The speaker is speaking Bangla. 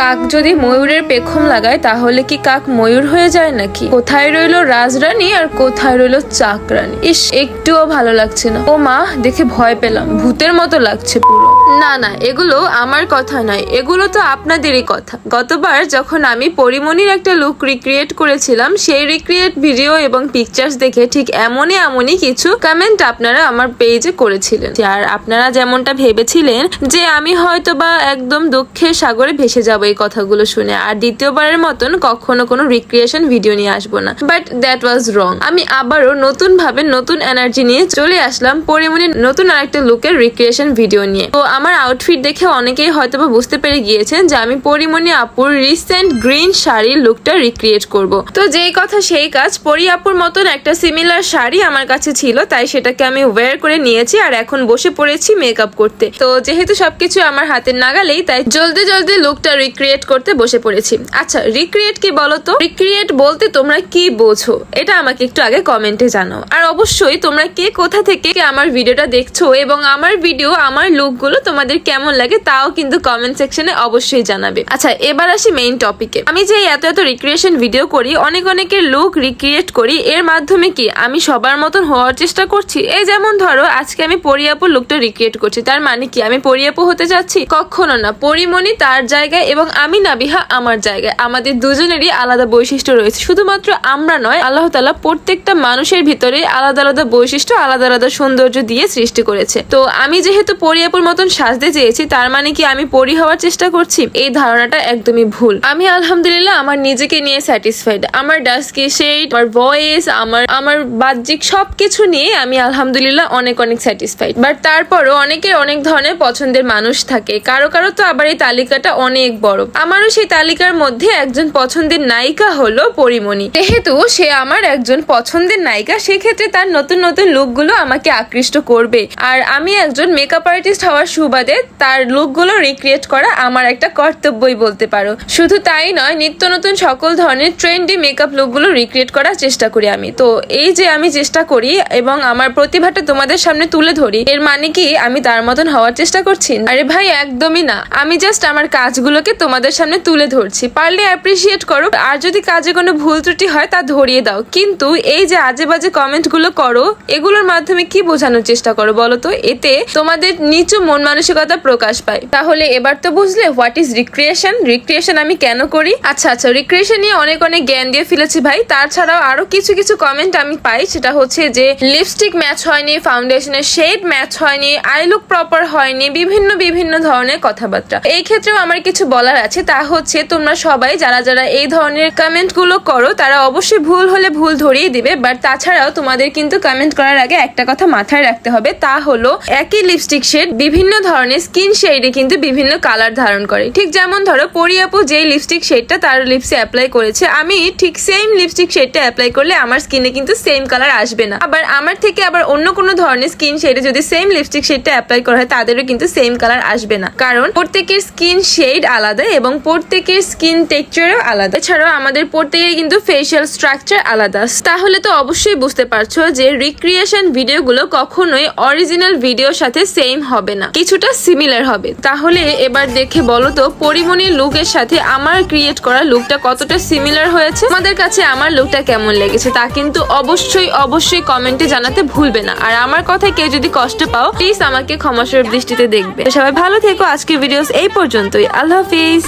কাক যদি ময়ূরের পেখম লাগায়, তাহলে কি কাক ময়ূর হয়ে যায় নাকি? কোথায় রইল রাজরানী আর কোথায় রইল চাকরানী? ইস, একটুও ভালো লাগছে না। ও মা, দেখে ভয় পেলাম। ভূতের মতো লাগছে পুরো। না না, এগুলো আমার কথা নয়। এগুলো তো আপনাদেরই কথা। গতবার যখন আমি পরিমণির একটা লুক রিক্রিয়েট করেছিলাম, সেই রিক্রিয়েট ভিডিও এবং পিকচার্স দেখে ঠিক এমনই এমনই কিছু কমেন্ট আপনারা আমার পেজে করেছিলেন। আর আপনারা যেমনটা ভেবেছিলেন যে, আমি হয়তো বা একদম দুঃখের সাগরে ভেসে যাব এই কথাগুলো শুনে, আর দ্বিতীয়বারের মতন কখনো কোনো রিক্রিয়েশন ভিডিও নিয়ে আসব না। বাট দ্যাট ওয়াজ রং আমি আবারও নতুন ভাবে নতুন এনার্জি নিয়ে চলে আসলাম পরিমণির নতুন আরেকটা লুকের রিক্রিয়েশন ভিডিও নিয়ে। তো আমার আউটফিট দেখে অনেকেই হয়তো বা বুঝতে পেরে গিয়েছেন যে আমি পরিমণি আপুর রিসেন্ট গ্রিন শাড়ির লুকটা রিক্রিয়েট করব। তো যেই কথা সেই কাজ, পরি আপুর মতন একটা সিমিলার শাড়ি আমার কাছে ছিল, তাই সেটাকে আমি ওয়্যার করে নিয়েছি আর এখন বসে পড়েছি মেকআপ করতে। তো যেহেতু সবকিছু আমার হাতের নাগালেই, তাই জলদি জলদি লুকটা রিক্রিয়েট করতে বসে পড়েছি। আচ্ছা রিক্রিয়েট কি বলো তো রিক্রিয়েট বলতে তোমরা কি বোঝো? এটা আমাকে একটু আগে কমেন্টে জানাও। আর অবশ্যই তোমরা কে কোথা থেকে আমার ভিডিওটা দেখছ এবং আমার ভিডিও আমার লুকগুলো তোমাদের কেমন লাগে তাও কিন্তু কমেন্ট সেকশনে অবশ্যই জানাবে। আচ্ছা এবার আসি মেইন টপিকে আমি যে এত এত রিক্রিয়েশন ভিডিও করি, অনেক অনেকের লুক রিক্রিয়েট করি, এর মাধ্যমে কি আমি সবার মতন হওয়ার চেষ্টা করছি? এই যেমন ধরো, আজকে আমি পরিয়াপুর লুকটা রিক্রিয়েট করছি। তার মানে কি আমি পরিয়াপু হতে যাচ্ছি? কখনো না। পরিমণি তার জায়গায় এবং আমি নাবিহা আমার জায়গায়। আমাদের দুজনেরই আলাদা বৈশিষ্ট্য রয়েছে। শুধুমাত্র আমরা নয়, আল্লাহ তালা প্রত্যেকটা মানুষের ভিতরে আলাদা আলাদা বৈশিষ্ট্য, আলাদা আলাদা সৌন্দর্য দিয়ে সৃষ্টি করেছে। তো আমি যেহেতু পরিয়াপুর মতন সাজতে চেয়েছি, তার মানে কি আমি পরি হওয়ার চেষ্টা করছি? এই ধারণাটা একদমই ভুল। আমি আলহামদুলিল্লাহ আমার নিজেকে নিয়ে স্যাটিসফাইড আমার ডাস্কি শেড আমার ভয়েস আমার আমার বাহ্যিক সবকিছু নিয়ে আমি আলহামদুলিল্লাহ অনেক অনেক স্যাটিসফাইড বাট তারপরও অনেকের অনেক ধরনের পছন্দের মানুষ থাকে। কারও কারও তো আবার এই তালিকাটা অনেক বড়। আমারও সেই তালিকার মধ্যে একজন পছন্দের নায়িকা হলো পরিমণি। যেহেতু সে আমার একজন পছন্দের নায়িকা, সেক্ষেত্রে তার নতুন নতুন লুকগুলো আমাকে আকৃষ্ট করবে। আর আমি একজন মেকআপ আর্টিস্ট হওয়ার সুবাদে তার লুকগুলো রিক্রিয়েট করা আমার একটা কর্তব্যই বলতে পারো। শুধু তাই নয়, নিত্য নতুন সকল ধরনের ট্রেন্ডি মেকআপ লুকগুলো রিক্রিয়েট করার চেষ্টা করি আমি। তো এই যে আমি চেষ্টা করি এবং আমার প্রতিভাটা তোমাদের সামনে তুলে ধরি, এর মানে কি আমি তার মতন হওয়ার চেষ্টা করছি? আরে ভাই, একদমই না। আমি জাস্ট আমার কাজগুলোকে তোমাদের সামনে তুলে ধরছি। পারলে অ্যাপ্রিসিয়েট করো, আর যদি কাজে কোনো ভুল ত্রুটি হয় তা ধরিয়ে দাও। কিন্তু এই যে আজে বাজে কমেন্টগুলো করো, এগুলোর মাধ্যমে কি বোঝানোর চেষ্টা করো বলো তো? এতে তোমাদের নিচু মন মানসিকতা প্রকাশ পায়। তাহলে এবার তো বুঝলে হোয়াট ইজ রিক্রিয়েশন রিক্রিয়েশন আমি কেন করি? আচ্ছা আচ্ছা রিক্রিয়েশন নিয়ে অনেক অনেক জ্ঞান দিয়ে ফেলেছি ভাই। তাছাড়াও আরও কিছু কিছু কমেন্ট আমি পাই। সেটা হচ্ছে যে লিপস্টিক ম্যাচ হয়নি ফাউন্ডেশনের শেড ম্যাচ হয়নি আই লুক প্রপার হয়নি, বিভিন্ন বিভিন্ন ধরনের কথাবার্তা। এই ক্ষেত্রেও আমার কিছু বলার আছে। তা হচ্ছে তোমরা সবাই যারা যারা এই ধরনের কমেন্টগুলো করো, তারা অবশ্যই ভুল হলে ভুল ধরিয়ে দিবে। বাট তাছাড়াও তোমাদের কিন্তু কমেন্ট করার আগে একটা কথা মাথায় রাখতে হবে। তা হলো, একই লিপস্টিক শেড বিভিন্ন ধরনের স্কিন শেডে কিন্তু বিভিন্ন কালার ধারণ করে। ঠিক যেমন ধরো পরিয়াপু যেই লিপস্টিক শেডটা তার লিপসে অ্যাপ্লাই করেছে, আমি ঠিক সেম লিপস্টিক শেডটা অ্যাপ্লাই করলে আমার স্কিনে কিন্তু সেম কালার আসবে না। আবার আমার থেকে আবার অন্য কোনো ধরনের স্কিন শেডে যদি সেম লিপস্টিক শেডটা অ্যাপ্লাই করা হয়, তাদেরও কিন্তু সেম কালার আসবে না। কারণ প্রত্যেকের স্কিন শেড আলাদা এবং প্রত্যেকের স্কিন টেক্সচারও আলাদা। এছাড়াও আমাদের প্রত্যেকের কিন্তু ফেশিয়াল স্ট্রাকচার আলাদা। তাহলে তো অবশ্যই বুঝতে পারছ যে রিক্রিয়েশন ভিডিওগুলো কখনোই অরিজিনাল ভিডিওর সাথে সেম হবে না। কিছুটা সিমিলার হবে। তাহলে এবার দেখে বলো তো, পরিমণির লুকের সাথে আমার ক্রিয়েট করা লুকটা কতটা সিমিলার হয়েছে? তোমাদের কাছে আমার লুকটা কেমন লেগেছে তা কিন্তু অবশ্যই অবশ্যই কমেন্টে জানাতে ভুলবে না। আর আমার কথায় কেউ যদি কষ্ট পাও প্লিজ আমাকে ক্ষমাসুর দৃষ্টিতে দেখবে। সবাই ভালো থেকো, আজকের ভিডিওস এই পর্যন্তই। আল্লাহ হাফিজ।